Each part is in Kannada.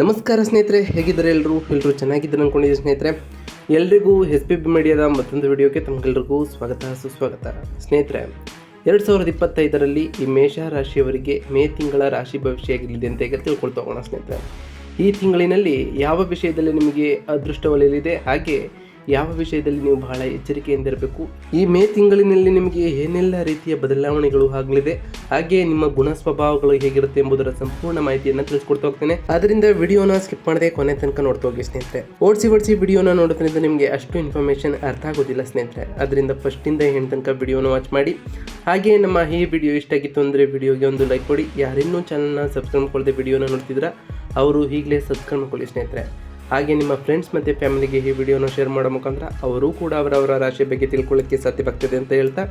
ನಮಸ್ಕಾರ ಸ್ನೇಹಿತರೆ, ಹೇಗಿದ್ದಾರೆ ಎಲ್ಲರೂ? ಎಲ್ಲರೂ ಚೆನ್ನಾಗಿದ್ದಾರೆ ಅನ್ಕೊಂಡಿದ್ದೀನಿ ಸ್ನೇಹಿತರೆ? ಎಲ್ರಿಗೂ ಎಸ್ ಪಿ ಬಿ ಮೀಡಿಯಾದ ಮತ್ತೊಂದು ವಿಡಿಯೋಗೆ ತಮಗೆಲ್ರಿಗೂ ಸ್ವಾಗತ, ಸುಸ್ವಾಗತ. ಸ್ನೇಹಿತರೆ, ಎರಡು ಸಾವಿರದ ಇಪ್ಪತ್ತೈದರಲ್ಲಿ ಈ ಮೇಷ ರಾಶಿಯವರಿಗೆ ಮೇ ತಿಂಗಳ ರಾಶಿ ಭವಿಷ್ಯ ಆಗಿರಲಿದೆ ಅಂತ ಈಗ ತಿಳ್ಕೊಳ್ತಾ ಹೋಗೋಣ ಸ್ನೇಹಿತರೆ? ಈ ತಿಂಗಳಿನಲ್ಲಿ ಯಾವ ವಿಷಯದಲ್ಲಿ ನಿಮಗೆ ಅದೃಷ್ಟ ಒಲೆಯಲಿದೆ? ಹಾಗೆ ಯಾವ ವಿಷಯದಲ್ಲಿ ನೀವು ಬಹಳ ಎಚ್ಚರಿಕೆಯಿಂದಿರಬೇಕು? ಈ ಮೇ ತಿಂಗಳಿನಲ್ಲಿ ನಿಮಗೆ ಏನೆಲ್ಲ ರೀತಿಯ ಬದಲಾವಣೆಗಳು ಆಗಲಿದೆ? ಹಾಗೆ ನಿಮ್ಮ ಗುಣ ಸ್ವಭಾವಗಳು ಹೇಗಿರುತ್ತೆ ಎಂಬುದರ ಸಂಪೂರ್ಣ ಮಾಹಿತಿಯನ್ನು ತಿಳಿಸ್ಕೊಡ್ತಾ ಹೋಗ್ತೇನೆ. ಅದರಿಂದ ವಿಡಿಯೋನ ಸ್ಕಿಪ್ ಮಾಡದೆ ಕೊನೆ ತನಕ ನೋಡ್ತಾ ಹೋಗಿ ಸ್ನೇಹಿತರೆ. ಓಡಿಸಿ ಓಡಿಸಿ ವಿಡಿಯೋನ ನೋಡೋದ್ರಿಂದ ನಿಮಗೆ ಅಷ್ಟು ಇನ್ಫಾರ್ಮೇಶನ್ ಅರ್ಥ ಆಗೋದಿಲ್ಲ ಸ್ನೇಹಿತರೆ. ಅದರಿಂದ ಫಸ್ಟಿಂದ ಹೆಣ್ಣು ತನಕ ವಿಡಿಯೋನ ವಾಚ್ ಮಾಡಿ. ಹಾಗೆ ನಮ್ಮ ಈ ವಿಡಿಯೋ ಇಷ್ಟ ಆಗಿತ್ತು ಅಂದರೆ ವಿಡಿಯೋಗೆ ಒಂದು ಲೈಕ್ ಕೊಡಿ. ಯಾರಿನ್ನೂ ಚಾನಲ್ನ ಸಬ್ಸ್ಕ್ರೈಬ್ ಮಾಡ್ಕೊಳ್ಳದೆ ವಿಡಿಯೋನ ನೋಡ್ತಿದ್ರ ಅವರು ಈಗಲೇ ಸಬ್ಸ್ಕ್ರೈಬ್ ಮಾಡ್ಕೊಳ್ಳಿ ಸ್ನೇಹಿತರೆ. ಹಾಗೆ ನಿಮ್ಮ ಫ್ರೆಂಡ್ಸ್ ಮತ್ತು ಫ್ಯಾಮಿಲಿಗೆ ಈ ವಿಡಿಯೋನ ಶೇರ್ ಮಾಡೋ ಮುಖಾಂತರ ಅವರು ಕೂಡ ಅವರವರ ರಾಶಿ ಬಗ್ಗೆ ತಿಳ್ಕೊಳ್ಳೋಕ್ಕೆ ಸಾಧ್ಯವಾಗ್ತದೆ ಅಂತ ಹೇಳ್ತಾ,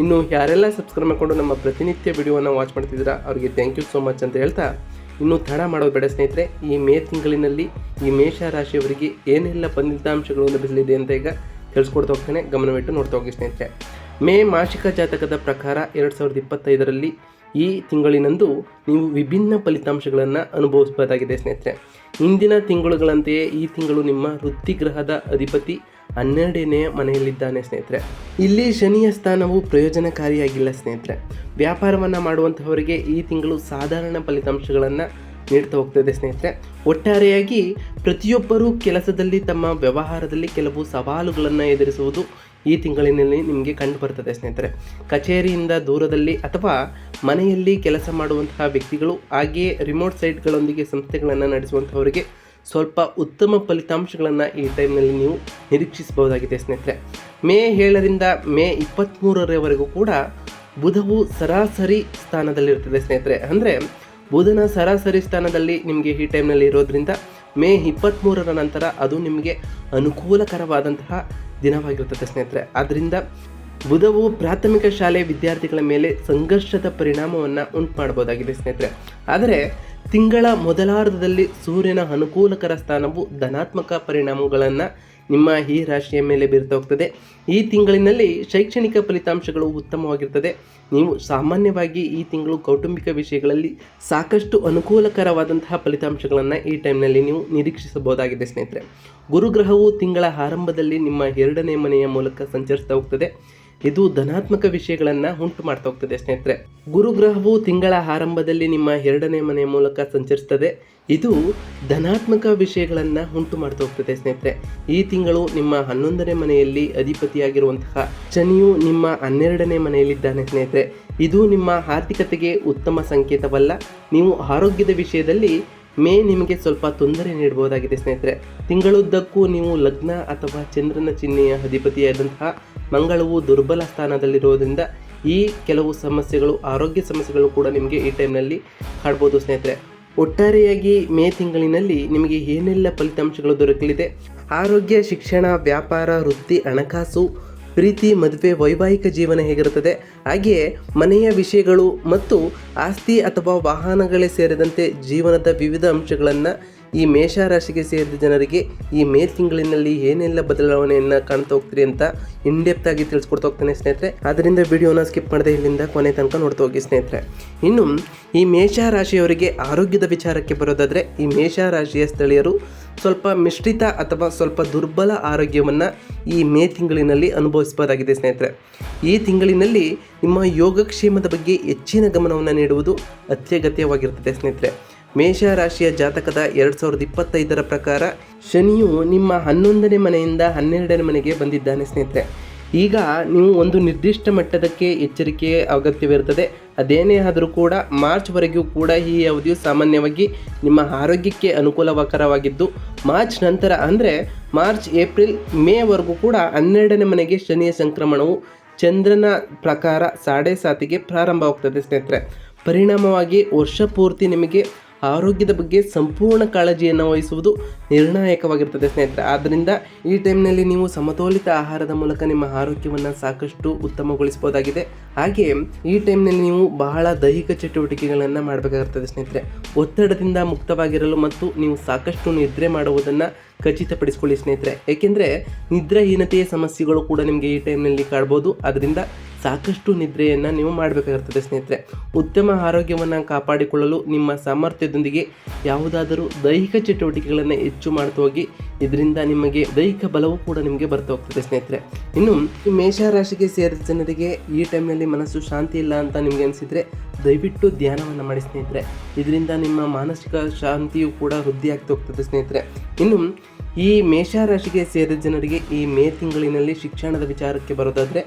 ಇನ್ನು ಯಾರೆಲ್ಲ ಸಬ್ಸ್ಕ್ರೈಬ್ ಮಾಡಿಕೊಂಡು ನಮ್ಮ ಪ್ರತಿನಿತ್ಯ ವಿಡಿಯೋನ ವಾಚ್ ಮಾಡ್ತಿದ್ದೀರಾ, ಅವರಿಗೆ ಥ್ಯಾಂಕ್ ಯು ಸೋ ಮಚ್ ಅಂತ ಹೇಳ್ತಾ, ಇನ್ನು ತಡ ಮಾಡೋದು ಬೇಡ ಸ್ನೇಹಿತರೆ, ಈ ಮೇ ತಿಂಗಳಿನಲ್ಲಿ ಈ ಮೇಷ ರಾಶಿಯವರಿಗೆ ಏನೆಲ್ಲ ಫಲಿತಾಂಶಗಳು ಲಭಿಸಲಿದೆ ಅಂತ ಈಗ ತಿಳಿಸ್ಕೊಡ್ತಾ ಹೋಗ್ತೇನೆ, ಗಮನವಿಟ್ಟು ನೋಡ್ತಾ ಹೋಗಿ ಸ್ನೇಹಿತರೆ. ಮೇ ಮಾಸಿಕ ಜಾತಕದ ಪ್ರಕಾರ ಎರಡು ಸಾವಿರದ ಇಪ್ಪತ್ತೈದರಲ್ಲಿ ಈ ತಿಂಗಳಿನಂದು ನೀವು ವಿಭಿನ್ನ ಫಲಿತಾಂಶಗಳನ್ನು ಅನುಭವಿಸಬಹುದಾಗಿದೆ ಸ್ನೇಹಿತರೆ. ಇಂದಿನ ತಿಂಗಳುಗಳಂತೆಯೇ ಈ ತಿಂಗಳು ನಿಮ್ಮ ವೃತ್ತಿಗ್ರಹದ ಅಧಿಪತಿ ಹನ್ನೆರಡನೇ ಮನೆಯಲ್ಲಿದ್ದಾನೆ ಸ್ನೇಹಿತರೆ. ಇಲ್ಲಿ ಶನಿಯ ಸ್ಥಾನವು ಪ್ರಯೋಜನಕಾರಿಯಾಗಿಲ್ಲ ಸ್ನೇಹಿತರೆ. ವ್ಯಾಪಾರವನ್ನು ಮಾಡುವಂಥವರಿಗೆ ಈ ತಿಂಗಳು ಸಾಧಾರಣ ಫಲಿತಾಂಶಗಳನ್ನು ನೀಡ್ತಾ ಹೋಗ್ತದೆ ಸ್ನೇಹಿತರೆ. ಒಟ್ಟಾರೆಯಾಗಿ ಪ್ರತಿಯೊಬ್ಬರೂ ಕೆಲಸದಲ್ಲಿ ತಮ್ಮ ವ್ಯವಹಾರದಲ್ಲಿ ಕೆಲವು ಸವಾಲುಗಳನ್ನು ಎದುರಿಸುವುದು ಈ ತಿಂಗಳಿನಲ್ಲಿ ನಿಮಗೆ ಕಂಡು ಬರ್ತದೆ ಸ್ನೇಹಿತರೆ. ಕಚೇರಿಯಿಂದ ದೂರದಲ್ಲಿ ಅಥವಾ ಮನೆಯಲ್ಲಿ ಕೆಲಸ ಮಾಡುವಂತಹ ವ್ಯಕ್ತಿಗಳು, ಹಾಗೆಯೇ ರಿಮೋಟ್ ಸೈಟ್ಗಳೊಂದಿಗೆ ಸಂಸ್ಥೆಗಳನ್ನು ನಡೆಸುವಂಥವರಿಗೆ ಸ್ವಲ್ಪ ಉತ್ತಮ ಫಲಿತಾಂಶಗಳನ್ನು ಈ ಟೈಮ್ನಲ್ಲಿ ನೀವು ನಿರೀಕ್ಷಿಸಬಹುದಾಗಿದೆ ಸ್ನೇಹಿತರೆ. ಮೇ ಏಳರಿಂದ ಮೇ ಇಪ್ಪತ್ತ್ಮೂರರವರೆಗೂ ಕೂಡ ಬುಧವು ಸರಾಸರಿ ಸ್ಥಾನದಲ್ಲಿರ್ತದೆ ಸ್ನೇಹಿತರೆ. ಅಂದರೆ ಬುಧನ ಸರಾಸರಿ ಸ್ಥಾನದಲ್ಲಿ ನಿಮಗೆ ಈ ಟೈಮ್ನಲ್ಲಿ ಇರೋದ್ರಿಂದ ಮೇ ಇಪ್ಪತ್ತ್ಮೂರರ ನಂತರ ಅದು ನಿಮಗೆ ಅನುಕೂಲಕರವಾದಂತಹ ದಿನವಾಗಿರುತ್ತದೆ, ಸ್ನೇಹಿತರೆ. ಆದ್ದರಿಂದ ಬುಧವು ಪ್ರಾಥಮಿಕ ಶಾಲೆ ವಿದ್ಯಾರ್ಥಿಗಳ ಮೇಲೆ ಸಂಘರ್ಷದ ಪರಿಣಾಮವನ್ನು ಉಂಟು ಮಾಡಬಹುದಾಗಿದೆ ಸ್ನೇಹಿತರೆ. ಆದರೆ ತಿಂಗಳ ಮೊದಲಾರ್ಧದಲ್ಲಿ ಸೂರ್ಯನ ಅನುಕೂಲಕರ ಸ್ಥಾನವು ಧನಾತ್ಮಕ ಪರಿಣಾಮಗಳನ್ನು ನಿಮ್ಮ ಈ ರಾಶಿಯ ಮೇಲೆ ಬೀರ್ತಾ ಹೋಗ್ತದೆ. ಈ ತಿಂಗಳಿನಲ್ಲಿ ಶೈಕ್ಷಣಿಕ ಫಲಿತಾಂಶಗಳು ಉತ್ತಮವಾಗಿರ್ತದೆ. ನೀವು ಸಾಮಾನ್ಯವಾಗಿ ಈ ತಿಂಗಳು ಕೌಟುಂಬಿಕ ವಿಷಯಗಳಲ್ಲಿ ಸಾಕಷ್ಟು ಅನುಕೂಲಕರವಾದಂತಹ ಫಲಿತಾಂಶಗಳನ್ನು ಈ ಟೈಮ್ನಲ್ಲಿ ನೀವು ನಿರೀಕ್ಷಿಸಬಹುದಾಗಿದೆ ಸ್ನೇಹಿತರೆ. ಗುರುಗ್ರಹವು ತಿಂಗಳ ಆರಂಭದಲ್ಲಿ ನಿಮ್ಮ ಎರಡನೇ ಮನೆಯ ಮೂಲಕ ಸಂಚರಿಸ್ತಾ ಹೋಗ್ತದೆ. ಇದು ಧನಾತ್ಮಕ ವಿಷಯಗಳನ್ನು ಉಂಟು ಮಾಡ್ತಾ ಹೋಗ್ತದೆ ಸ್ನೇಹಿತರೆ. ಗುರುಗ್ರಹವು ತಿಂಗಳ ಆರಂಭದಲ್ಲಿ ನಿಮ್ಮ ಎರಡನೇ ಮನೆಯ ಮೂಲಕ ಸಂಚರಿಸ್ತದೆ. ಇದು ಧನಾತ್ಮಕ ವಿಷಯಗಳನ್ನು ಉಂಟು ಮಾಡ್ತಾ ಹೋಗ್ತದೆ ಸ್ನೇಹಿತರೆ. ಈ ತಿಂಗಳು ನಿಮ್ಮ ಹನ್ನೊಂದನೇ ಮನೆಯಲ್ಲಿ ಅಧಿಪತಿಯಾಗಿರುವಂತಹ ಶನಿಯು ನಿಮ್ಮ ಹನ್ನೆರಡನೇ ಮನೆಯಲ್ಲಿದ್ದಾನೆ ಸ್ನೇಹಿತರೆ. ಇದು ನಿಮ್ಮ ಆರ್ಥಿಕತೆಗೆ ಉತ್ತಮ ಸಂಕೇತವಲ್ಲ. ನೀವು ಆರೋಗ್ಯದ ವಿಷಯದಲ್ಲಿ ಮೇ ನಿಮಗೆ ಸ್ವಲ್ಪ ತೊಂದರೆ ನೀಡಬಹುದಾಗಿದೆ ಸ್ನೇಹಿತರೆ. ತಿಂಗಳುದ್ದಕ್ಕೂ ನೀವು ಲಗ್ನ ಅಥವಾ ಚಂದ್ರನ ಚಿಹ್ನೆಯ ಅಧಿಪತಿಯಾದಂತಹ ಮಂಗಳವು ದುರ್ಬಲ ಸ್ಥಾನದಲ್ಲಿರುವುದರಿಂದ ಈ ಕೆಲವು ಸಮಸ್ಯೆಗಳು, ಆರೋಗ್ಯ ಸಮಸ್ಯೆಗಳು ಕೂಡ ನಿಮಗೆ ಈ ಟೈಮ್ನಲ್ಲಿ ಕಾಡ್ಬೋದು ಸ್ನೇಹಿತರೆ. ಒಟ್ಟಾರೆಯಾಗಿ ಮೇ ತಿಂಗಳಿನಲ್ಲಿ ನಿಮಗೆ ಏನೆಲ್ಲ ಫಲಿತಾಂಶಗಳು ದೊರಕಲಿದೆ? ಆರೋಗ್ಯ, ಶಿಕ್ಷಣ, ವ್ಯಾಪಾರ, ವೃತ್ತಿ, ಹಣಕಾಸು, ಪ್ರೀತಿ, ಮದುವೆ, ವೈವಾಹಿಕ ಜೀವನ ಹೇಗಿರುತ್ತದೆ? ಹಾಗೆಯೇ ಮನೆಯ ವಿಷಯಗಳು ಮತ್ತು ಆಸ್ತಿ ಅಥವಾ ವಾಹನಗಳೇ ಸೇರಿದಂತೆ ಜೀವನದ ವಿವಿಧ ಅಂಶಗಳನ್ನು ಈ ಮೇಷ ರಾಶಿಗೆ ಸೇರಿದ ಜನರಿಗೆ ಈ ಮೇ ತಿಂಗಳಿನಲ್ಲಿ ಏನೆಲ್ಲ ಬದಲಾವಣೆಯನ್ನು ಕಾಣ್ತಾ ಹೋಗ್ತೀರಿ ಅಂತ ಇನ್ಡೆಪ್ತ್ ಆಗಿ ತಿಳಿಸ್ಕೊಡ್ತಾ ಹೋಗ್ತಾನೆ ಸ್ನೇಹಿತರೆ. ಅದರಿಂದ ವಿಡಿಯೋನ ಸ್ಕಿಪ್ ಮಾಡದೆ ಇಲ್ಲಿಂದ ಕೊನೆ ತನಕ ನೋಡ್ತಾ ಹೋಗಿ ಸ್ನೇಹಿತರೆ. ಇನ್ನು, ಈ ಮೇಷ ರಾಶಿಯವರಿಗೆ ಆರೋಗ್ಯದ ವಿಚಾರಕ್ಕೆ ಬರೋದಾದರೆ, ಈ ಮೇಷ ರಾಶಿಯ ಸ್ಥಳೀಯರು ಸ್ವಲ್ಪ ಮಿಶ್ರಿತ ಅಥವಾ ಸ್ವಲ್ಪ ದುರ್ಬಲ ಆರೋಗ್ಯವನ್ನು ಈ ಮೇ ತಿಂಗಳಿನಲ್ಲಿ ಅನುಭವಿಸಬಹುದಾಗಿದೆ ಸ್ನೇಹಿತರೆ. ಈ ತಿಂಗಳಿನಲ್ಲಿ ನಿಮ್ಮ ಯೋಗಕ್ಷೇಮದ ಬಗ್ಗೆ ಹೆಚ್ಚಿನ ಗಮನವನ್ನು ನೀಡುವುದು ಅತ್ಯಗತ್ಯವಾಗಿರುತ್ತದೆ ಸ್ನೇಹಿತರೆ. ಮೇಷ ರಾಶಿಯ ಜಾತಕದ ಎರಡು ಸಾವಿರದ ಇಪ್ಪತ್ತೈದರ ಪ್ರಕಾರ ಶನಿಯು ನಿಮ್ಮ ಹನ್ನೊಂದನೇ ಮನೆಯಿಂದ ಹನ್ನೆರಡನೇ ಮನೆಗೆ ಬಂದಿದ್ದಾನೆ ಸ್ನೇಹಿತರೆ. ಈಗ ನೀವು ಒಂದು ನಿರ್ದಿಷ್ಟ ಮಟ್ಟದಕ್ಕೆ ಎಚ್ಚರಿಕೆ ಅಗತ್ಯವಿರುತ್ತದೆ. ಅದೇನೇ ಆದರೂ ಕೂಡ ಮಾರ್ಚ್ವರೆಗೂ ಕೂಡ ಈ ಅವಧಿಯು ಸಾಮಾನ್ಯವಾಗಿ ನಿಮ್ಮ ಆರೋಗ್ಯಕ್ಕೆ ಅನುಕೂಲಕರವಾಗಿದ್ದು, ಮಾರ್ಚ್ ನಂತರ ಅಂದರೆ ಮಾರ್ಚ್, ಏಪ್ರಿಲ್, ಮೇವರೆಗೂ ಕೂಡ ಹನ್ನೆರಡನೇ ಮನೆಗೆ ಶನಿಯ ಸಂಕ್ರಮಣವು ಚಂದ್ರನ ಪ್ರಕಾರ ಸಾಡೆ ಸಾತಿಗೆ ಪ್ರಾರಂಭವಾಗ್ತದೆ ಸ್ನೇಹಿತರೆ. ಪರಿಣಾಮವಾಗಿ ವರ್ಷ ಪೂರ್ತಿ ನಿಮಗೆ ಆರೋಗ್ಯದ ಬಗ್ಗೆ ಸಂಪೂರ್ಣ ಕಾಳಜಿಯನ್ನು ವಹಿಸುವುದು ನಿರ್ಣಾಯಕವಾಗಿರ್ತದೆ ಸ್ನೇಹಿತರೆ. ಆದ್ದರಿಂದ ಈ ಟೈಮ್ನಲ್ಲಿ ನೀವು ಸಮತೋಲಿತ ಆಹಾರದ ಮೂಲಕ ನಿಮ್ಮ ಆರೋಗ್ಯವನ್ನು ಸಾಕಷ್ಟು ಉತ್ತಮಗೊಳಿಸಬಹುದಾಗಿದೆ. ಹಾಗೆ ಈ ಟೈಮ್ನಲ್ಲಿ ನೀವು ಬಹಳ ದೈಹಿಕ ಚಟುವಟಿಕೆಗಳನ್ನು ಮಾಡಬೇಕಾಗಿರ್ತದೆ ಸ್ನೇಹಿತರೆ. ಒತ್ತಡದಿಂದ ಮುಕ್ತವಾಗಿರಲು ಮತ್ತು ನೀವು ಸಾಕಷ್ಟು ನಿದ್ರೆ ಮಾಡುವುದನ್ನು ಖಚಿತಪಡಿಸಿಕೊಳ್ಳಿ ಸ್ನೇಹಿತರೆ. ಏಕೆಂದರೆ ನಿದ್ರಾಹೀನತೆಯ ಸಮಸ್ಯೆಗಳು ಕೂಡ ನಿಮಗೆ ಈ ಟೈಮ್ನಲ್ಲಿ ಕಾಡ್ಬೋದು ಅದರಿಂದ ಸಾಕಷ್ಟು ನಿದ್ರೆಯನ್ನು ನೀವು ಮಾಡಬೇಕಾಗಿರ್ತದೆ ಸ್ನೇಹಿತರೆ. ಉತ್ತಮ ಆರೋಗ್ಯವನ್ನು ಕಾಪಾಡಿಕೊಳ್ಳಲು ನಿಮ್ಮ ಸಾಮರ್ಥ್ಯದೊಂದಿಗೆ ಯಾವುದಾದರೂ ದೈಹಿಕ ಚಟುವಟಿಕೆಗಳನ್ನು ಹೆಚ್ಚು ಮಾಡ್ತಾ ಹೋಗಿ, ಇದರಿಂದ ನಿಮಗೆ ದೈಹಿಕ ಬಲವು ಕೂಡ ನಿಮಗೆ ಬರ್ತಾ ಹೋಗ್ತದೆ ಸ್ನೇಹಿತರೆ. ಇನ್ನು, ಈ ಮೇಷರಾಶಿಗೆ ಸೇರಿದ ಜನರಿಗೆ ಈ ಟೈಮ್ನಲ್ಲಿ ಮನಸ್ಸು ಶಾಂತಿ ಇಲ್ಲ ಅಂತ ನಿಮಗೆ ಅನಿಸಿದರೆ ದಯವಿಟ್ಟು ಧ್ಯಾನವನ್ನು ಮಾಡಿ ಸ್ನೇಹಿತರೆ. ಇದರಿಂದ ನಿಮ್ಮ ಮಾನಸಿಕ ಶಾಂತಿಯು ಕೂಡ ವೃದ್ಧಿ ಆಗ್ತಾ ಹೋಗ್ತದೆ ಸ್ನೇಹಿತರೆ. ಇನ್ನು, ಈ ಮೇಷರಾಶಿಗೆ ಸೇರಿದ ಜನರಿಗೆ ಈ ಮೇ ತಿಂಗಳಿನಲ್ಲಿ ಶಿಕ್ಷಣದ ವಿಚಾರಕ್ಕೆ ಬರೋದಾದರೆ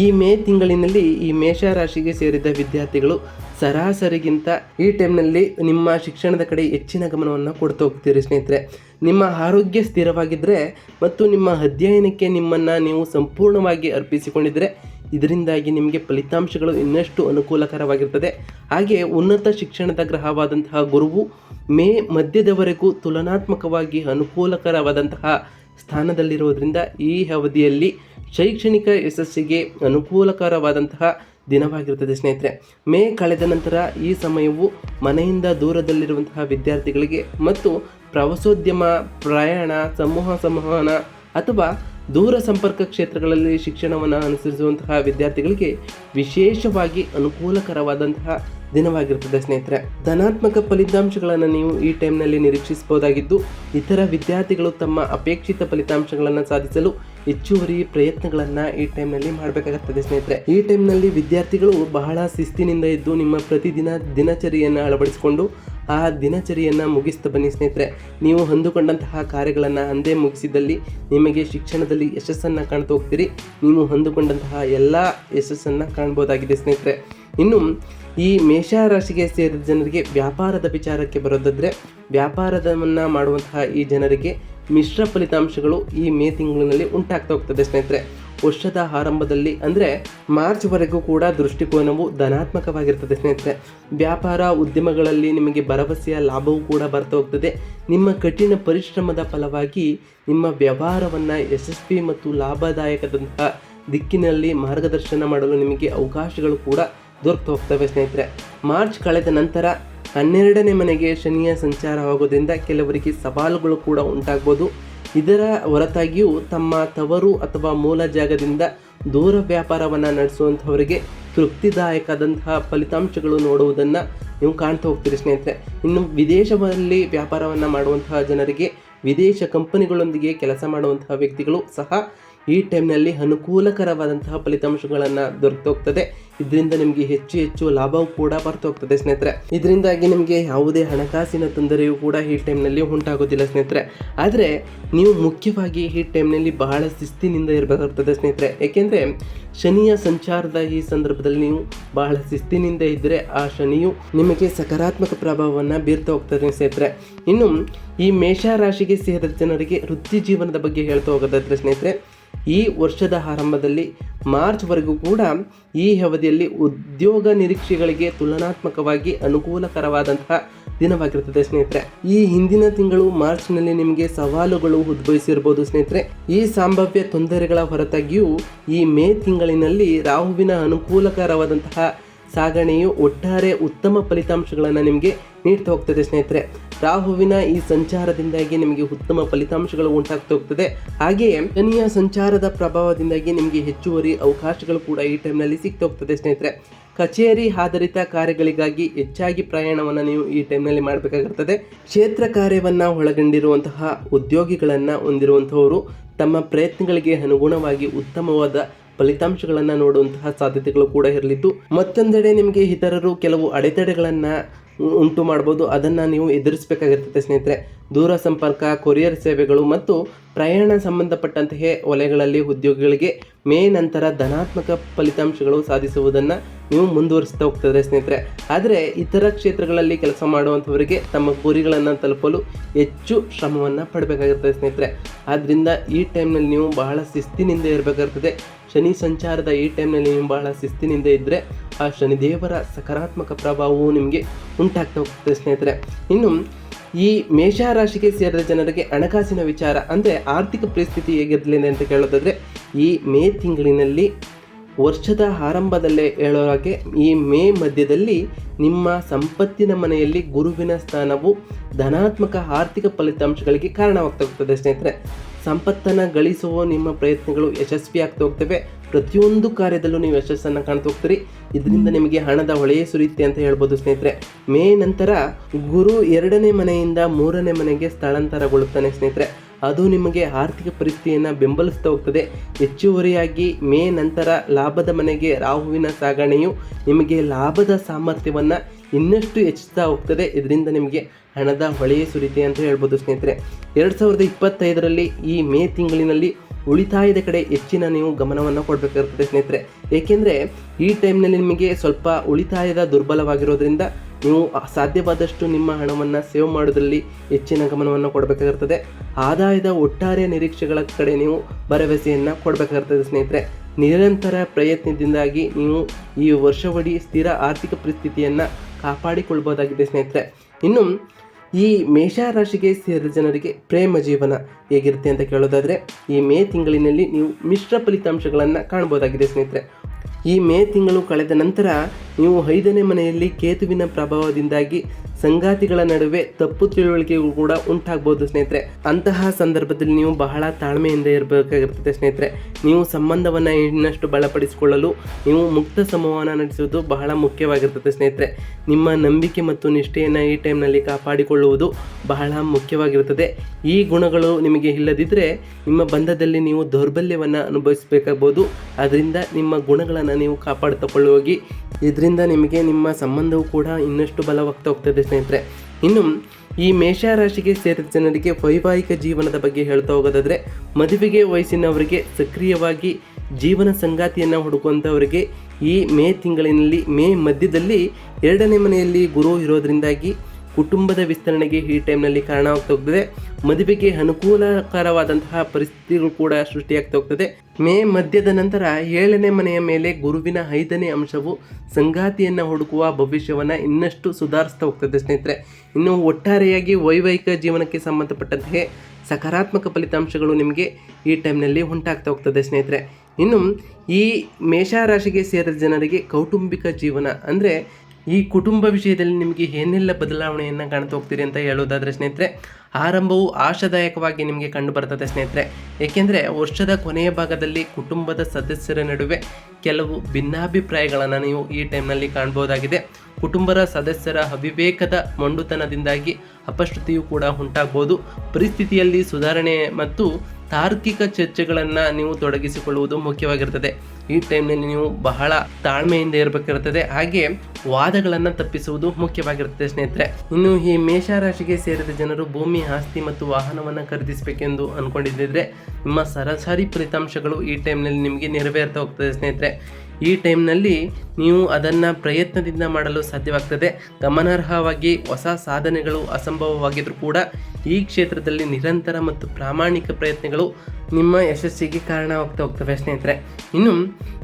ಈ ಮೇ ತಿಂಗಳಿನಲ್ಲಿ ಈ ಮೇಷ ರಾಶಿಗೆ ಸೇರಿದ ವಿದ್ಯಾರ್ಥಿಗಳು ಸರಾಸರಿಗಿಂತ ಈ ಟೈಮ್ನಲ್ಲಿ ನಿಮ್ಮ ಶಿಕ್ಷಣದ ಕಡೆ ಹೆಚ್ಚಿನ ಗಮನವನ್ನು ಕೊಡ್ತಾ ಹೋಗ್ತೀರಿ ಸ್ನೇಹಿತರೆ. ನಿಮ್ಮ ಆರೋಗ್ಯ ಸ್ಥಿರವಾಗಿದ್ದರೆ ಮತ್ತು ನಿಮ್ಮ ಅಧ್ಯಯನಕ್ಕೆ ನಿಮ್ಮನ್ನು ನೀವು ಸಂಪೂರ್ಣವಾಗಿ ಅರ್ಪಿಸಿಕೊಂಡಿದ್ದರೆ ಇದರಿಂದಾಗಿ ನಿಮಗೆ ಫಲಿತಾಂಶಗಳು ಇನ್ನಷ್ಟು ಅನುಕೂಲಕರವಾಗಿರ್ತದೆ. ಹಾಗೆ ಉನ್ನತ ಶಿಕ್ಷಣದ ಗ್ರಹವಾದಂತಹ ಗುರುವು ಮೇ ಮಧ್ಯದವರೆಗೂ ತುಲನಾತ್ಮಕವಾಗಿ ಅನುಕೂಲಕರವಾದಂತಹ ಸ್ಥಾನದಲ್ಲಿರುವುದರಿಂದ ಈ ಅವಧಿಯಲ್ಲಿ ಶೈಕ್ಷಣಿಕ ಯಶಸ್ಸಿಗೆ ಅನುಕೂಲಕರವಾದಂತಹ ದಿನವಾಗಿರುತ್ತದೆ ಸ್ನೇಹಿತರೆ. ಮೇ ಕಳೆದ ನಂತರ ಈ ಸಮಯವು ಮನೆಯಿಂದ ದೂರದಲ್ಲಿರುವಂತಹ ವಿದ್ಯಾರ್ಥಿಗಳಿಗೆ ಮತ್ತು ಪ್ರವಾಸೋದ್ಯಮ ಪ್ರಯಾಣ, ಸಮೂಹ, ಸಂವಹನ ಅಥವಾ ದೂರ ಸಂಪರ್ಕ ಕ್ಷೇತ್ರಗಳಲ್ಲಿ ಶಿಕ್ಷಣವನ್ನು ಅನುಸರಿಸುವಂತಹ ವಿದ್ಯಾರ್ಥಿಗಳಿಗೆ ವಿಶೇಷವಾಗಿ ಅನುಕೂಲಕರವಾದಂತಹ ದಿನವಾಗಿರ್ತದೆ ಸ್ನೇಹಿತರೆ. ಧನಾತ್ಮಕ ಫಲಿತಾಂಶಗಳನ್ನು ನೀವು ಈ ಟೈಮ್ನಲ್ಲಿ ನಿರೀಕ್ಷಿಸಬಹುದಾಗಿದ್ದು, ಇತರ ವಿದ್ಯಾರ್ಥಿಗಳು ತಮ್ಮ ಅಪೇಕ್ಷಿತ ಫಲಿತಾಂಶಗಳನ್ನು ಸಾಧಿಸಲು ಹೆಚ್ಚುವರಿ ಪ್ರಯತ್ನಗಳನ್ನು ಈ ಟೈಮ್ನಲ್ಲಿ ಮಾಡಬೇಕಾಗುತ್ತದೆ ಸ್ನೇಹಿತರೆ. ಈ ಟೈಮ್ನಲ್ಲಿ ವಿದ್ಯಾರ್ಥಿಗಳು ಬಹಳ ಶಿಸ್ತಿನಿಂದ ಇದ್ದು, ನಿಮ್ಮ ಪ್ರತಿದಿನ ದಿನಚರಿಯನ್ನು ಅಳವಡಿಸಿಕೊಂಡು ಆ ದಿನಚರಿಯನ್ನು ಮುಗಿಸ್ತಾ ಬನ್ನಿ ಸ್ನೇಹಿತರೆ. ನೀವು ಹೊಂದಿಕೊಂಡಂತಹ ಕಾರ್ಯಗಳನ್ನು ಅಂದೇ ಮುಗಿಸಿದಲ್ಲಿ ನಿಮಗೆ ಶಿಕ್ಷಣದಲ್ಲಿ ಯಶಸ್ಸನ್ನು ಕಾಣ್ತಾ ಹೋಗ್ತೀರಿ. ನೀವು ಹೊಂದಿಕೊಂಡಂತಹ ಎಲ್ಲ ಯಶಸ್ಸನ್ನು ಕಾಣ್ಬೋದಾಗಿದೆ ಸ್ನೇಹಿತರೆ. ಇನ್ನು ಈ ಮೇಷರಾಶಿಗೆ ಸೇರಿದ ಜನರಿಗೆ ವ್ಯಾಪಾರದ ವಿಚಾರಕ್ಕೆ ಬರೋದಾದರೆ, ವ್ಯಾಪಾರದವನ್ನು ಮಾಡುವಂತಹ ಈ ಜನರಿಗೆ ಮಿಶ್ರ ಫಲಿತಾಂಶಗಳು ಈ ಮೇ ತಿಂಗಳಿನಲ್ಲಿ ಉಂಟಾಗ್ತಾ ಹೋಗ್ತದೆ ಸ್ನೇಹಿತರೆ. ವರ್ಷದ ಆರಂಭದಲ್ಲಿ ಅಂದರೆ ಮಾರ್ಚ್ವರೆಗೂ ಕೂಡ ದೃಷ್ಟಿಕೋನವು ಧನಾತ್ಮಕವಾಗಿರ್ತದೆ ಸ್ನೇಹಿತರೆ. ವ್ಯಾಪಾರ ಉದ್ಯಮಗಳಲ್ಲಿ ನಿಮಗೆ ಭರವಸೆಯ ಲಾಭವೂ ಕೂಡ ಬರ್ತಾ ಹೋಗ್ತದೆ. ನಿಮ್ಮ ಕಠಿಣ ಪರಿಶ್ರಮದ ಫಲವಾಗಿ ನಿಮ್ಮ ವ್ಯವಹಾರವನ್ನು ಯಶಸ್ವಿ ಮತ್ತು ಲಾಭದಾಯಕದಂತಹ ದಿಕ್ಕಿನಲ್ಲಿ ಮಾರ್ಗದರ್ಶನ ಮಾಡಲು ನಿಮಗೆ ಅವಕಾಶಗಳು ಕೂಡ ದೊರಕ್ತಾ ಹೋಗ್ತವೆ ಸ್ನೇಹಿತರೆ. ಮಾರ್ಚ್ ಕಳೆದ ನಂತರ ಹನ್ನೆರಡನೇ ಮನೆಗೆ ಶನಿಯ ಸಂಚಾರವಾಗೋದ್ರಿಂದ ಕೆಲವರಿಗೆ ಸವಾಲುಗಳು ಕೂಡ ಉಂಟಾಗ್ಬೋದು. ಇದರ ಹೊರತಾಗಿಯೂ ತಮ್ಮ ತವರು ಅಥವಾ ಮೂಲ ಜಾಗದಿಂದ ದೂರ ವ್ಯಾಪಾರವನ್ನು ನಡೆಸುವಂಥವರಿಗೆ ತೃಪ್ತಿದಾಯಕದಂತಹ ಫಲಿತಾಂಶಗಳು ನೋಡುವುದನ್ನು ನೀವು ಕಾಣ್ತಾ ಹೋಗ್ತೀರಿ ಸ್ನೇಹಿತರೆ. ಇನ್ನು ವಿದೇಶದಲ್ಲಿ ವ್ಯಾಪಾರವನ್ನು ಮಾಡುವಂತಹ ಜನರಿಗೆ, ವಿದೇಶ ಕಂಪನಿಗಳೊಂದಿಗೆ ಕೆಲಸ ಮಾಡುವಂತಹ ವ್ಯಕ್ತಿಗಳು ಸಹ ಈ ಟೈಮ್ನಲ್ಲಿ ಅನುಕೂಲಕರವಾದಂತಹ ಫಲಿತಾಂಶಗಳನ್ನು ದೊರೆತೋಗ್ತದೆ. ಇದರಿಂದ ನಿಮಗೆ ಹೆಚ್ಚು ಹೆಚ್ಚು ಲಾಭವೂ ಕೂಡ ಬರ್ತೋಗ್ತದೆ ಸ್ನೇಹಿತರೆ. ಇದರಿಂದಾಗಿ ನಿಮಗೆ ಯಾವುದೇ ಹಣಕಾಸಿನ ತೊಂದರೆಯೂ ಕೂಡ ಈ ಟೈಮ್ನಲ್ಲಿ ಉಂಟಾಗೋದಿಲ್ಲ ಸ್ನೇಹಿತರೆ. ಆದರೆ ನೀವು ಮುಖ್ಯವಾಗಿ ಈ ಟೈಮ್ನಲ್ಲಿ ಬಹಳ ಶಿಸ್ತಿನಿಂದ ಇರಬೇಕಾಗ್ತದೆ ಸ್ನೇಹಿತರೆ. ಏಕೆಂದರೆ ಶನಿಯ ಸಂಚಾರದ ಈ ಸಂದರ್ಭದಲ್ಲಿ ನೀವು ಬಹಳ ಶಿಸ್ತಿನಿಂದ ಇದ್ದರೆ ಆ ಶನಿಯು ನಿಮಗೆ ಸಕಾರಾತ್ಮಕ ಪ್ರಭಾವವನ್ನು ಬೀರ್ತಾ ಹೋಗ್ತದೆ ಸ್ನೇಹಿತರೆ. ಇನ್ನು ಈ ಮೇಷ ರಾಶಿಗೆ ಸೇರಿದ ಜನರಿಗೆ ವೃತ್ತಿ ಜೀವನದ ಬಗ್ಗೆ ಹೇಳ್ತಾ ಹೋಗೋದಾದ್ರೆ ಸ್ನೇಹಿತರೆ ಈ ವರ್ಷದ ಆರಂಭದಲ್ಲಿ ಮಾರ್ಚ್ವರೆಗೂ ಕೂಡ ಈ ಅವಧಿಯಲ್ಲಿ ಉದ್ಯೋಗ ನಿರೀಕ್ಷೆಗಳಿಗೆ ತುಲನಾತ್ಮಕವಾಗಿ ಅನುಕೂಲಕರವಾದಂತಹ ದಿನವಾಗಿರುತ್ತದೆ ಸ್ನೇಹಿತರೆ. ಈ ಹಿಂದಿನ ತಿಂಗಳು ಮಾರ್ಚ್ನಲ್ಲಿ ನಿಮಗೆ ಸವಾಲುಗಳು ಉದ್ಭವಿಸಿರ್ಬೋದು ಸ್ನೇಹಿತರೆ. ಈ ಸಂಭಾವ್ಯ ತೊಂದರೆಗಳ ಹೊರತಾಗಿಯೂ ಈ ಮೇ ತಿಂಗಳಿನಲ್ಲಿ ರಾಹುವಿನ ಅನುಕೂಲಕರವಾದಂತಹ ಸಾಗಣೆಯು ಒಟ್ಟಾರೆ ಉತ್ತಮ ಫಲಿತಾಂಶಗಳನ್ನು ನಿಮಗೆ ನೀಡ್ತಾ ಹೋಗ್ತದೆ ಸ್ನೇಹಿತರೆ. ರಾಹುವಿನ ಈ ಸಂಚಾರದಿಂದಾಗಿ ನಿಮಗೆ ಉತ್ತಮ ಫಲಿತಾಂಶಗಳು ಉಂಟಾಗ್ತಾ ಹೋಗ್ತದೆ. ಹಾಗೆಯೇ ಶನಿಯ ಸಂಚಾರದ ಪ್ರಭಾವದಿಂದಾಗಿ ನಿಮಗೆ ಹೆಚ್ಚುವರಿ ಅವಕಾಶಗಳು ಕೂಡ ಈ ಟೈಮ್ನಲ್ಲಿ ಸಿಗ್ತಾ ಹೋಗ್ತದೆ ಸ್ನೇಹಿತರೆ. ಕಚೇರಿ ಆಧಾರಿತ ಕಾರ್ಯಗಳಿಗಾಗಿ ಹೆಚ್ಚಾಗಿ ಪ್ರಯಾಣವನ್ನು ನೀವು ಈ ಟೈಮ್ನಲ್ಲಿ ಮಾಡಬೇಕಾಗಿರ್ತದೆ. ಕ್ಷೇತ್ರ ಕಾರ್ಯವನ್ನು ಒಳಗೊಂಡಿರುವಂತಹ ಉದ್ಯೋಗಿಗಳನ್ನು ಹೊಂದಿರುವಂಥವರು ತಮ್ಮ ಪ್ರಯತ್ನಗಳಿಗೆ ಅನುಗುಣವಾಗಿ ಉತ್ತಮವಾದ ಫಲಿತಾಂಶಗಳನ್ನು ನೋಡುವಂತಹ ಸಾಧ್ಯತೆಗಳು ಕೂಡ ಇರಲಿದ್ದು. ಮತ್ತೊಂದೆಡೆ ನಿಮಗೆ ಇತರರು ಕೆಲವು ಅಡೆತಡೆಗಳನ್ನು ಉಂಟು ಮಾಡ್ಬೋದು. ಅದನ್ನು ನೀವು ಎದುರಿಸಬೇಕಾಗಿರ್ತದೆ ಸ್ನೇಹಿತರೆ. ದೂರ ಸಂಪರ್ಕ, ಕೊರಿಯರ್ ಸೇವೆಗಳು ಮತ್ತು ಪ್ರಯಾಣ ಸಂಬಂಧಪಟ್ಟಂತಹ ವಲಯಗಳಲ್ಲಿ ಉದ್ಯೋಗಿಗಳಿಗೆ ಮೇ ನಂತರ ಧನಾತ್ಮಕ ಫಲಿತಾಂಶಗಳು ಸಾಧಿಸುವುದನ್ನು ನೀವು ಮುಂದುವರಿಸ್ತಾ ಹೋಗ್ತದೆ ಸ್ನೇಹಿತರೆ. ಆದರೆ ಇತರ ಕ್ಷೇತ್ರಗಳಲ್ಲಿ ಕೆಲಸ ಮಾಡುವಂಥವರಿಗೆ ತಮ್ಮ ಗುರಿಗಳನ್ನು ತಲುಪಲು ಹೆಚ್ಚು ಶ್ರಮವನ್ನು ಪಡಬೇಕಾಗಿರ್ತದೆ ಸ್ನೇಹಿತರೆ. ಆದ್ದರಿಂದ ಈ ಟೈಮ್ನಲ್ಲಿ ನೀವು ಬಹಳ ಶಿಸ್ತಿನಿಂದ ಇರಬೇಕಾಗ್ತದೆ. ಶನಿ ಸಂಚಾರದ ಈ ಟೈಮ್ನಲ್ಲಿ ನೀವು ಬಹಳ ಶಿಸ್ತಿನಿಂದ ಇದ್ದರೆ ಆ ಶನಿದೇವರ ಸಕಾರಾತ್ಮಕ ಪ್ರಭಾವವು ನಿಮಗೆ ಉಂಟಾಗ್ತಾ ಹೋಗ್ತದೆ ಸ್ನೇಹಿತರೆ. ಇನ್ನು ಈ ಮೇಷರಾಶಿಗೆ ಸೇರಿದ ಜನರಿಗೆ ಹಣಕಾಸಿನ ವಿಚಾರ ಅಂದರೆ ಆರ್ಥಿಕ ಪರಿಸ್ಥಿತಿ ಹೇಗಿರಲಿದೆ ಅಂತ ಕೇಳೋದಾದರೆ, ಈ ಮೇ ತಿಂಗಳಿನಲ್ಲಿ ವರ್ಷದ ಆರಂಭದಲ್ಲೇ ಹೇಳೋ ಹಾಗೆ ಈ ಮೇ ಮಧ್ಯದಲ್ಲಿ ನಿಮ್ಮ ಸಂಪತ್ತಿನ ಮನೆಯಲ್ಲಿ ಗುರುವಿನ ಸ್ಥಾನವು ಧನಾತ್ಮಕ ಆರ್ಥಿಕ ಫಲಿತಾಂಶಗಳಿಗೆ ಕಾರಣವಾಗ್ತಾ ಹೋಗ್ತದೆ ಸ್ನೇಹಿತರೆ. ಸಂಪತ್ತನ್ನು ಗಳಿಸುವ ನಿಮ್ಮ ಪ್ರಯತ್ನಗಳು ಯಶಸ್ವಿಯಾಗ್ತಾ ಹೋಗ್ತವೆ. ಪ್ರತಿಯೊಂದು ಕಾರ್ಯದಲ್ಲೂ ನೀವು ಯಶಸ್ಸನ್ನು ಕಾಣ್ತಾ ಹೋಗ್ತೀರಿ. ಇದರಿಂದ ನಿಮಗೆ ಹಣದ ಹೊಳೆಯೇ ಸುರಿಯುತ್ತೆ ಅಂತ ಹೇಳ್ಬೋದು ಸ್ನೇಹಿತರೆ. ಮೇ ನಂತರ ಗುರು ಎರಡನೇ ಮನೆಯಿಂದ ಮೂರನೇ ಮನೆಗೆ ಸ್ಥಳಾಂತರಗೊಳ್ಳುತ್ತಾನೆ ಸ್ನೇಹಿತರೆ. ಅದು ನಿಮಗೆ ಆರ್ಥಿಕ ಪರಿಸ್ಥಿತಿಯನ್ನು ಬೆಂಬಲಿಸ್ತಾ ಹೋಗ್ತದೆ. ಹೆಚ್ಚುವರಿಯಾಗಿ ಮೇ ನಂತರ ಲಾಭದ ಮನೆಗೆ ರಾಹುವಿನ ಸಾಗಣೆಯು ನಿಮಗೆ ಲಾಭದ ಸಾಮರ್ಥ್ಯವನ್ನು ಇನ್ನಷ್ಟು ಹೆಚ್ಚಿಸ್ತಾ ಹೋಗ್ತದೆ. ಇದರಿಂದ ನಿಮಗೆ ಹಣದ ಹೊಳೆಯೇ ಸುರಿತೆ ಅಂತ ಹೇಳ್ಬೋದು ಸ್ನೇಹಿತರೆ. ಎರಡು ಸಾವಿರದ ಇಪ್ಪತ್ತೈದರಲ್ಲಿ ಈ ಮೇ ತಿಂಗಳಿನಲ್ಲಿ ಉಳಿತಾಯದ ಕಡೆ ಹೆಚ್ಚಿನ ನೀವು ಗಮನವನ್ನು ಕೊಡಬೇಕಾಗ್ತದೆ ಸ್ನೇಹಿತರೆ. ಏಕೆಂದರೆ ಈ ಟೈಮ್ನಲ್ಲಿ ನಿಮಗೆ ಸ್ವಲ್ಪ ಉಳಿತಾಯದ ದುರ್ಬಲವಾಗಿರೋದ್ರಿಂದ ನೀವು ಸಾಧ್ಯವಾದಷ್ಟು ನಿಮ್ಮ ಹಣವನ್ನು ಸೇವ್ ಮಾಡೋದ್ರಲ್ಲಿ ಹೆಚ್ಚಿನ ಗಮನವನ್ನು ಕೊಡಬೇಕಾಗಿರ್ತದೆ ಆದಾಯದ ಒಟ್ಟಾರೆ ನಿರೀಕ್ಷೆಗಳ ಕಡೆ ನೀವು ಭರವಸೆಯನ್ನು ಕೊಡಬೇಕಾಗಿರ್ತದೆ ಸ್ನೇಹಿತರೆ. ನಿರಂತರ ಪ್ರಯತ್ನದಿಂದಾಗಿ ನೀವು ಈ ವರ್ಷವಡಿ ಸ್ಥಿರ ಆರ್ಥಿಕ ಪರಿಸ್ಥಿತಿಯನ್ನು ಕಾಪಾಡಿಕೊಳ್ಬೋದಾಗಿದೆ ಸ್ನೇಹಿತರೆ. ಇನ್ನು ಈ ಮೇಷರಾಶಿಗೆ ಸೇರಿದ ಜನರಿಗೆ ಪ್ರೇಮ ಜೀವನ ಹೇಗಿರುತ್ತೆ ಅಂತ ಕೇಳೋದಾದರೆ, ಈ ಮೇ ತಿಂಗಳಿನಲ್ಲಿ ನೀವು ಮಿಶ್ರ ಫಲಿತಾಂಶಗಳನ್ನು ಕಾಣ್ಬೋದಾಗಿದೆ ಸ್ನೇಹಿತರೆ. ಈ ಮೇ ತಿಂಗಳು ಕಳೆದ ನಂತರ ನೀವು ಐದನೇ ಮನೆಯಲ್ಲಿ ಕೇತುವಿನ ಪ್ರಭಾವದಿಂದಾಗಿ ಸಂಗಾತಿಗಳ ನಡುವೆ ತಪ್ಪು ತಿಳುವಳಿಕೆಗಳು ಕೂಡ ಉಂಟಾಗ್ಬೋದು ಸ್ನೇಹಿತರೆ. ಅಂತಹ ಸಂದರ್ಭದಲ್ಲಿ ನೀವು ಬಹಳ ತಾಳ್ಮೆಯಿಂದ ಇರಬೇಕಾಗಿರ್ತದೆ ಸ್ನೇಹಿತರೆ. ನೀವು ಸಂಬಂಧವನ್ನು ಇನ್ನಷ್ಟು ಬಲಪಡಿಸಿಕೊಳ್ಳಲು ನೀವು ಮುಕ್ತ ಸಂವಹನ ನಡೆಸುವುದು ಬಹಳ ಮುಖ್ಯವಾಗಿರ್ತದೆ ಸ್ನೇಹಿತರೆ. ನಿಮ್ಮ ನಂಬಿಕೆ ಮತ್ತು ನಿಷ್ಠೆಯನ್ನು ಈ ಟೈಮ್ನಲ್ಲಿ ಕಾಪಾಡಿಕೊಳ್ಳುವುದು ಬಹಳ ಮುಖ್ಯವಾಗಿರುತ್ತದೆ ಈ ಗುಣಗಳು ನಿಮಗೆ ಇಲ್ಲದಿದ್ದರೆ ನಿಮ್ಮ ಬಂಧದಲ್ಲಿ ನೀವು ದೌರ್ಬಲ್ಯವನ್ನು ಅನುಭವಿಸಬೇಕಾಗ್ಬೋದು. ಅದರಿಂದ ನಿಮ್ಮ ಗುಣಗಳನ್ನು ನೀವು ಕಾಪಾಡಿಕೊಳ್ಳುವಾಗಿ ಹೋಗಿ ಇದರಿಂದ ನಿಮಗೆ ನಿಮ್ಮ ಸಂಬಂಧವು ಕೂಡ ಇನ್ನಷ್ಟು ಬಲವಾಗ್ತಾ ಹೋಗ್ತದೆ ಸ್ನೇಹಿತರೆ. ಇನ್ನು, ಈ ಮೇಷರಾಶಿಗೆ ಸೇರಿದ ಜನರಿಗೆ ವೈವಾಹಿಕ ಜೀವನದ ಬಗ್ಗೆ ಹೇಳ್ತಾ ಹೋಗೋದಾದರೆ, ಮದುವೆಗೆ ವಯಸ್ಸಿನವರಿಗೆ ಸಕ್ರಿಯವಾಗಿ ಜೀವನ ಸಂಗಾತಿಯನ್ನು ಹುಡುಕುವಂಥವರಿಗೆ ಈ ಮೇ ತಿಂಗಳಿನಲ್ಲಿ, ಮೇ ಮಧ್ಯದಲ್ಲಿ ಎರಡನೇ ಮನೆಯಲ್ಲಿ ಗುರು ಇರೋದರಿಂದಾಗಿ ಕುಟುಂಬದ ವಿಸ್ತರಣೆಗೆ ಈ ಟೈಮ್ನಲ್ಲಿ ಕಾರಣವಾಗ್ತಾ ಹೋಗ್ತದೆ. ಮದುವೆಗೆ ಅನುಕೂಲಕರವಾದಂತಹ ಪರಿಸ್ಥಿತಿಗಳು ಕೂಡ ಸೃಷ್ಟಿಯಾಗ್ತಾ ಹೋಗ್ತದೆ. ಮೇ ಮಧ್ಯದ ನಂತರ ಏಳನೇ ಮನೆಯ ಮೇಲೆ ಗುರುವಿನ ಐದನೇ ಅಂಶವು ಸಂಗಾತಿಯನ್ನು ಹುಡುಕುವ ಭವಿಷ್ಯವನ್ನು ಇನ್ನಷ್ಟು ಸುಧಾರಿಸ್ತಾ ಹೋಗ್ತದೆ ಸ್ನೇಹಿತರೆ. ಇನ್ನು ಒಟ್ಟಾರೆಯಾಗಿ ವೈವಾಹಿಕ ಜೀವನಕ್ಕೆ ಸಂಬಂಧಪಟ್ಟಂತೆ ಸಕಾರಾತ್ಮಕ ಫಲಿತಾಂಶಗಳು ನಿಮಗೆ ಈ ಟೈಮ್ನಲ್ಲಿ ಉಂಟಾಗ್ತಾ ಹೋಗ್ತದೆ ಸ್ನೇಹಿತರೆ. ಇನ್ನು ಈ ಮೇಷರಾಶಿಗೆ ಸೇರಿದ ಜನರಿಗೆ ಕೌಟುಂಬಿಕ ಜೀವನ ಅಂದರೆ ಈ ಕುಟುಂಬ ವಿಷಯದಲ್ಲಿ ನಿಮಗೆ ಏನೆಲ್ಲ ಬದಲಾವಣೆಯನ್ನು ಕಾಣ್ತಾ ಹೋಗ್ತೀರಿ ಅಂತ ಹೇಳೋದಾದರೆ ಸ್ನೇಹಿತರೆ, ಆರಂಭವು ಆಶಾದಾಯಕವಾಗಿ ನಿಮಗೆ ಕಂಡು ಬರ್ತದೆ ಸ್ನೇಹಿತರೆ. ಏಕೆಂದರೆ ವರ್ಷದ ಕೊನೆಯ ಭಾಗದಲ್ಲಿ ಕುಟುಂಬದ ಸದಸ್ಯರ ನಡುವೆ ಕೆಲವು ಭಿನ್ನಾಭಿಪ್ರಾಯಗಳನ್ನು ನೀವು ಈ ಟೈಮ್ನಲ್ಲಿ ಕಾಣ್ಬೋದಾಗಿದೆ. ಕುಟುಂಬದ ಸದಸ್ಯರ ಅವಿವೇಕದ ಮೊಂಡುತನದಿಂದಾಗಿ ಅಪಶ್ರುತಿಯು ಕೂಡ ಉಂಟಾಗ್ಬೋದು. ಪರಿಸ್ಥಿತಿಯಲ್ಲಿ ಸುಧಾರಣೆ ಮತ್ತು ತಾರ್ಕಿಕ ಚರ್ಚೆಗಳನ್ನು ನೀವು ತೊಡಗಿಸಿಕೊಳ್ಳುವುದು ಮುಖ್ಯವಾಗಿರ್ತದೆ. ಈ ಟೈಮ್ನಲ್ಲಿ ನೀವು ಬಹಳ ತಾಳ್ಮೆಯಿಂದ ಇರಬೇಕಿರ್ತದೆ ಹಾಗೆ ವಾದಗಳನ್ನು ತಪ್ಪಿಸುವುದು ಮುಖ್ಯವಾಗಿರುತ್ತದೆ ಸ್ನೇಹಿತರೆ. ಇನ್ನು ಈ ಮೇಷರಾಶಿಗೆ ಸೇರಿದ ಜನರು ಭೂಮಿ, ಆಸ್ತಿ ಮತ್ತು ವಾಹನವನ್ನು ಖರೀದಿಸಬೇಕೆಂದು ಅಂದ್ಕೊಂಡಿದ್ದರೆ ನಿಮ್ಮ ಸರಾಸರಿ ಫಲಿತಾಂಶಗಳು ಈ ಟೈಮ್ನಲ್ಲಿ ನಿಮಗೆ ನೆರವೇರ್ತಾ ಹೋಗ್ತದೆ ಸ್ನೇಹಿತರೆ. ಈ ಟೈಮ್ನಲ್ಲಿ ನೀವು ಅದನ್ನು ಪ್ರಯತ್ನದಿಂದ ಮಾಡಲು ಸಾಧ್ಯವಾಗ್ತದೆ. ಗಮನಾರ್ಹವಾಗಿ ಹೊಸ ಸಾಧನೆಗಳು ಅಸಂಭವವಾಗಿದ್ದರೂ ಕೂಡ ಈ ಕ್ಷೇತ್ರದಲ್ಲಿ ನಿರಂತರ ಮತ್ತು ಪ್ರಾಮಾಣಿಕ ಪ್ರಯತ್ನಗಳು ನಿಮ್ಮ ಯಶಸ್ಸಿಗೆ ಕಾರಣವಾಗ್ತಾ ಹೋಗ್ತವೆ ಸ್ನೇಹಿತರೆ. ಇನ್ನು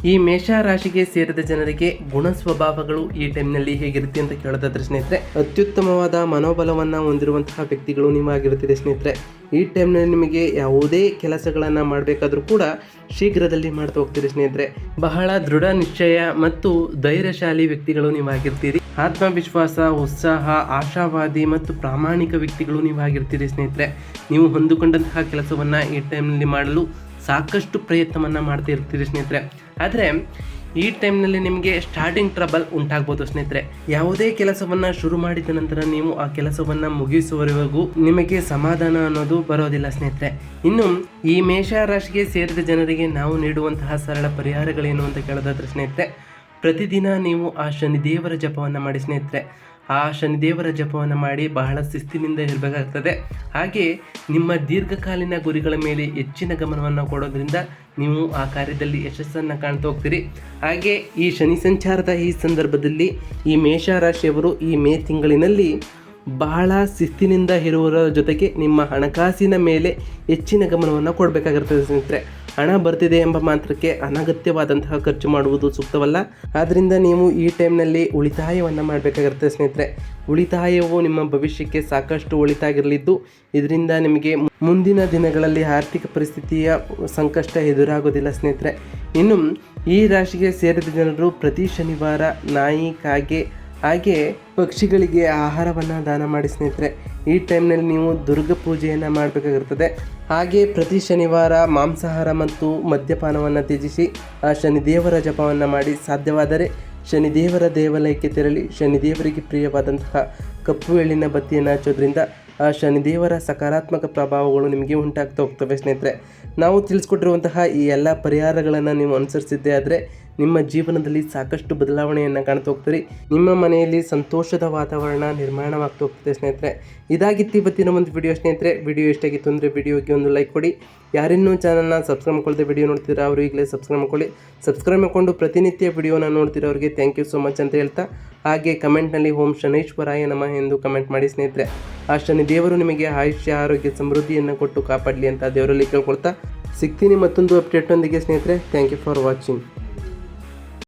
ಈ ಮೇಷ ರಾಶಿಗೆ ಸೇರಿದ ಜನರಿಗೆ ಗುಣ ಸ್ವಭಾವಗಳು ಈ ಟೈಮ್ನಲ್ಲಿ ಹೇಗಿರುತ್ತೆ ಅಂತ ಕೇಳೋದಾದ್ರೆ ಸ್ನೇಹಿತರೆ, ಅತ್ಯುತ್ತಮವಾದ ಮನೋಬಲವನ್ನು ಹೊಂದಿರುವಂತಹ ವ್ಯಕ್ತಿಗಳು ನೀವಾಗಿರುತ್ತದೆ ಸ್ನೇಹಿತರೆ. ಈ ಟೈಮ್ನಲ್ಲಿ ನಿಮಗೆ ಯಾವುದೇ ಕೆಲಸಗಳನ್ನು ಮಾಡಬೇಕಾದ್ರೂ ಕೂಡ ಶೀಘ್ರದಲ್ಲಿ ಮಾಡ್ತಾ ಹೋಗ್ತೀರಿ ಸ್ನೇಹಿತರೆ. ಬಹಳ ದೃಢ ನಿಶ್ಚಯ ಮತ್ತು ಧೈರ್ಯಶಾಲಿ ವ್ಯಕ್ತಿಗಳು ನೀವಾಗಿರ್ತೀರಿ ಆತ್ಮವಿಶ್ವಾಸ, ಉತ್ಸಾಹ, ಆಶಾವಾದಿ ಮತ್ತು ಪ್ರಾಮಾಣಿಕ ವ್ಯಕ್ತಿಗಳು ನೀವಾಗಿರ್ತೀರಿ ಸ್ನೇಹಿತರೆ. ನೀವು ಹೊಂದಿಕೊಂಡಂತಹ ಕೆಲಸವನ್ನು ಈ ಟೈಮ್ನಲ್ಲಿ ಮಾಡಲು ಸಾಕಷ್ಟು ಪ್ರಯತ್ನವನ್ನು ಮಾಡ್ತಾ ಇರ್ತೀರಿ ಸ್ನೇಹಿತರೆ. ಆದರೆ ಈ ಟೈಮ್ನಲ್ಲಿ ನಿಮಗೆ ಸ್ಟಾರ್ಟಿಂಗ್ ಟ್ರಬಲ್ ಉಂಟಾಗ್ಬೋದು ಸ್ನೇಹಿತರೆ. ಯಾವುದೇ ಕೆಲಸವನ್ನು ಶುರು ಮಾಡಿದ ನಂತರ ನೀವು ಆ ಕೆಲಸವನ್ನು ಮುಗಿಸುವವರೆಗೂ ನಿಮಗೆ ಸಮಾಧಾನ ಅನ್ನೋದು ಬರೋದಿಲ್ಲ ಸ್ನೇಹಿತರೆ. ಇನ್ನು ಈ ಮೇಷ ರಾಶಿಗೆ ಸೇರಿದ ಜನರಿಗೆ ನಾವು ನೀಡುವಂತಹ ಸರಳ ಪರಿಹಾರಗಳೇನು ಅಂತ ಕೇಳೋದಾದ್ರೆ ಸ್ನೇಹಿತರೆ, ಪ್ರತಿದಿನ ನೀವು ಆ ಶನಿದೇವರ ಜಪವನ್ನು ಮಾಡಿ ಸ್ನೇಹಿತರೆ. ಆ ಶನಿದೇವರ ಜಪವನ್ನು ಮಾಡಿ ಬಹಳ ಶಿಸ್ತಿನಿಂದ ಇರಬೇಕಾಗ್ತದೆ. ಹಾಗೆ ನಿಮ್ಮ ದೀರ್ಘಕಾಲೀನ ಗುರಿಗಳ ಮೇಲೆ ಹೆಚ್ಚಿನ ಗಮನವನ್ನು ಕೊಡೋದ್ರಿಂದ ನೀವು ಆ ಕಾರ್ಯದಲ್ಲಿ ಯಶಸ್ಸನ್ನು ಕಾಣ್ತಾ ಹೋಗ್ತೀರಿ. ಹಾಗೆ ಈ ಶನಿ ಸಂಚಾರದ ಈ ಸಂದರ್ಭದಲ್ಲಿ ಈ ಮೇಷ ರಾಶಿಯವರು ಈ ಮೇ ತಿಂಗಳಿನಲ್ಲಿ ಬಹಳ ಶಿಸ್ತಿನಿಂದ ಇರುವುದರ ಜೊತೆಗೆ ನಿಮ್ಮ ಹಣಕಾಸಿನ ಮೇಲೆ ಹೆಚ್ಚಿನ ಗಮನವನ್ನು ಕೊಡಬೇಕಾಗಿರ್ತದೆ ಸ್ನೇಹಿತರೆ. ಹಣ ಬರ್ತಿದೆ ಎಂಬ ಮಾತ್ರಕ್ಕೆ ಅನಗತ್ಯವಾದಂತಹ ಖರ್ಚು ಮಾಡುವುದು ಸೂಕ್ತವಲ್ಲ. ಆದ್ದರಿಂದ ನೀವು ಈ ಟೈಮ್ನಲ್ಲಿ ಉಳಿತಾಯವನ್ನು ಮಾಡಬೇಕಾಗಿರುತ್ತೆ ಸ್ನೇಹಿತರೆ. ಉಳಿತಾಯವು ನಿಮ್ಮ ಭವಿಷ್ಯಕ್ಕೆ ಸಾಕಷ್ಟು ಒಳಿತಾಗಿರಲಿದ್ದು, ಇದರಿಂದ ನಿಮಗೆ ಮುಂದಿನ ದಿನಗಳಲ್ಲಿ ಆರ್ಥಿಕ ಪರಿಸ್ಥಿತಿಯ ಸಂಕಷ್ಟ ಎದುರಾಗೋದಿಲ್ಲ ಸ್ನೇಹಿತರೆ. ಇನ್ನು, ಈ ರಾಶಿಗೆ ಸೇರಿದ ಜನರು ಪ್ರತಿ ಶನಿವಾರ ನಾಯಿ, ಕಾಗೆ, ಹಾಗೆ ಪಕ್ಷಿಗಳಿಗೆ ಆಹಾರವನ್ನು ದಾನ ಮಾಡಿ ಸ್ನೇಹಿತರೆ. ಈ ಟೈಮ್ನಲ್ಲಿ ನೀವು ದುರ್ಗ ಪೂಜೆಯನ್ನು ಮಾಡಬೇಕಾಗಿರ್ತದೆ. ಹಾಗೆ ಪ್ರತಿ ಶನಿವಾರ ಮಾಂಸಾಹಾರ ಮತ್ತು ಮದ್ಯಪಾನವನ್ನು ತ್ಯಜಿಸಿ ಶನಿದೇವರ ಜಪವನ್ನು ಮಾಡಿ ಸಾಧ್ಯವಾದರೆ ಶನಿದೇವರ ದೇವಾಲಯಕ್ಕೆ ತೆರಳಿ ಶನಿದೇವರಿಗೆ ಪ್ರಿಯವಾದಂತಹ ಕಪ್ಪು ಎಳ್ಳಿನ ಬತ್ತಿಯನ್ನು ಹಚ್ಚೋದ್ರಿಂದ ಆ ಶನಿದೇವರ ಸಕಾರಾತ್ಮಕ ಪ್ರಭಾವಗಳು ನಿಮಗೆ ಉಂಟಾಗ್ತಾ ಹೋಗ್ತವೆ ಸ್ನೇಹಿತರೆ. ನಾವು ತಿಳಿಸ್ಕೊಟ್ಟಿರುವಂತಹ ಈ ಎಲ್ಲ ಪರಿಹಾರಗಳನ್ನು ನೀವು ಅನುಸರಿಸಿದ್ದೇ ಆದರೆ ನಿಮ್ಮ ಜೀವನದಲ್ಲಿ ಸಾಕಷ್ಟು ಬದಲಾವಣೆಯನ್ನು ಕಾಣ್ತಾ ಹೋಗ್ತೀರಿ. ನಿಮ್ಮ ಮನೆಯಲ್ಲಿ ಸಂತೋಷದ ವಾತಾವರಣ ನಿರ್ಮಾಣವಾಗ್ತಾ ಹೋಗ್ತದೆ ಸ್ನೇಹಿತರೆ. ಇದಾಗಿತ್ತು ಇವತ್ತಿನ ಒಂದು ವಿಡಿಯೋ ಸ್ನೇಹಿತರೆ. ವಿಡಿಯೋ ಎಷ್ಟಾಗಿತ್ತು ಅಂದರೆ ವಿಡಿಯೋಗೆ ಒಂದು ಲೈಕ್ ಕೊಡಿ. ಯಾರಿನ್ನೂ ಚಾನಲ್ನ ಸಬ್ಸ್ಕ್ರೈಬ್ ಮಾಡ್ಕೊಳ್ಳದೆ ವಿಡಿಯೋ ನೋಡ್ತೀರಾ ಅವರು ಈಗಲೇ ಸಬ್ಸ್ಕ್ರೈಬ್ ಮಾಡ್ಕೊಳ್ಳಿ. ಸಬ್ಸ್ಕ್ರೈಬ್ ಮಾಡಿಕೊಂಡು ಪ್ರತಿನಿತ್ಯ ವಿಡಿಯೋನ ನೋಡ್ತಿರೋರಿಗೆ ಥ್ಯಾಂಕ್ ಯು ಸೊ ಮಚ್ ಅಂತ ಹೇಳ್ತಾ. ಹಾಗೆ ಕಮೆಂಟ್ನಲ್ಲಿ ಓಂ ಶನೈಶ್ವರಾಯ ನಮಃ ಎಂದು ಕಮೆಂಟ್ ಮಾಡಿ ಸ್ನೇಹಿತರೆ. ಆ ಶನಿ ದೇವರು ನಿಮಗೆ ಆಯುಷ್ಯ, ಆರೋಗ್ಯ, ಸಮೃದ್ಧಿಯನ್ನು ಕೊಟ್ಟು ಕಾಪಾಡಲಿ ಅಂತ ದೇವರಲ್ಲಿ ಕೇಳ್ಕೊಳ್ತಾ. ಸಿಗ್ತೀನಿ ಮತ್ತೊಂದು ಅಪ್ಡೇಟ್ನೊಂದಿಗೆ ಸ್ನೇಹಿತರೆ. Thank you for watching